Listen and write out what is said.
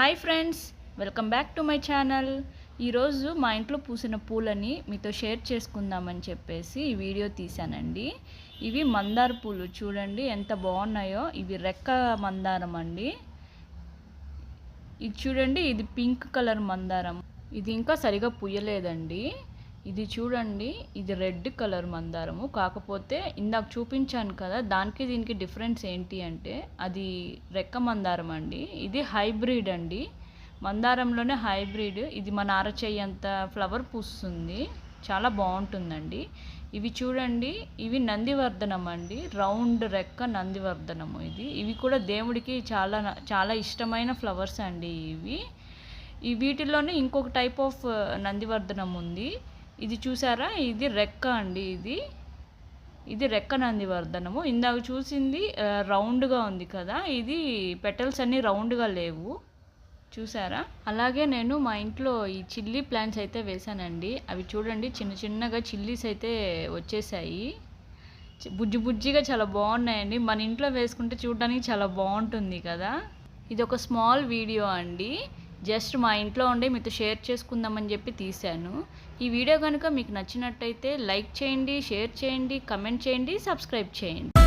Hi friends welcome back to my channel ఈరోజు మా ఇంట్లో పూసిన పూలని మీతో షేర్ చేసుకుందామని చెప్పేసి ఈ వీడియో తీశానండి. ఇవి మందార పూలు చూడండి ఎంత బాగున్నాయో. ఇవి రెక్క మందారం అండి. ఇది చూడండి ఇది పింక్ కలర్ మందారం. ఇది ఇంకా సరిగా పుయ్యలేదండి. ఇది చూడండి ఇది రెడ్ కలర్ మందారము. కాకపోతే ఇందాక చూపించాను కదా దానికి దీనికి డిఫరెన్స్ ఏంటి అంటే అది రెక్క మందారం అండి. ఇది హైబ్రిడ్ అండి. మందారంలోనే హైబ్రిడ్. ఇది మన అరచేయి అంత ఫ్లవర్ పూస్తుంది. చాలా బాగుంటుందండి. ఇవి చూడండి ఇవి నందివర్ధనం అండి. రౌండ్ రెక్క నందివర్ధనము ఇది. ఇవి కూడా దేవుడికి చాలా చాలా ఇష్టమైన ఫ్లవర్స్ అండి ఇవి. ఈ వీటిల్లోనే ఇంకొక టైప్ ఆఫ్ నందివర్ధనం ఉంది. ఇది చూసారా? ఇది రెక్క అండి ఇది. ఇది రెక్క నందివర్ధనము ఇందాక చూసింది రౌండ్గా ఉంది కదా. ఇది పెటల్స్ అన్నీ రౌండ్గా లేవు. చూసారా? అలాగే నేను మా ఇంట్లో ఈ చిల్లీ ప్లాంట్స్ అయితే వేశానండి అవి చూడండి చిన్న చిన్నగా చిల్లీస్ అయితే వచ్చేసాయి. బుజ్జి బుజ్జిగా చాలా బాగున్నాయండి. మన ఇంట్లో వేసుకుంటే చూడడానికి చాలా బాగుంటుంది కదా. ఇది ఒక స్మాల్ వీడియో అండి. జస్ట్ మా ఇంట్లో ఉండే మీతో షేర్ చేసుకుందామని చెప్పి తీశాను. ఈ వీడియో కనుక మీకు నచ్చినట్టయితే లైక్ చేయండి షేర్ చేయండి కమెంట్ చేయండి సబ్స్క్రైబ్ చేయండి.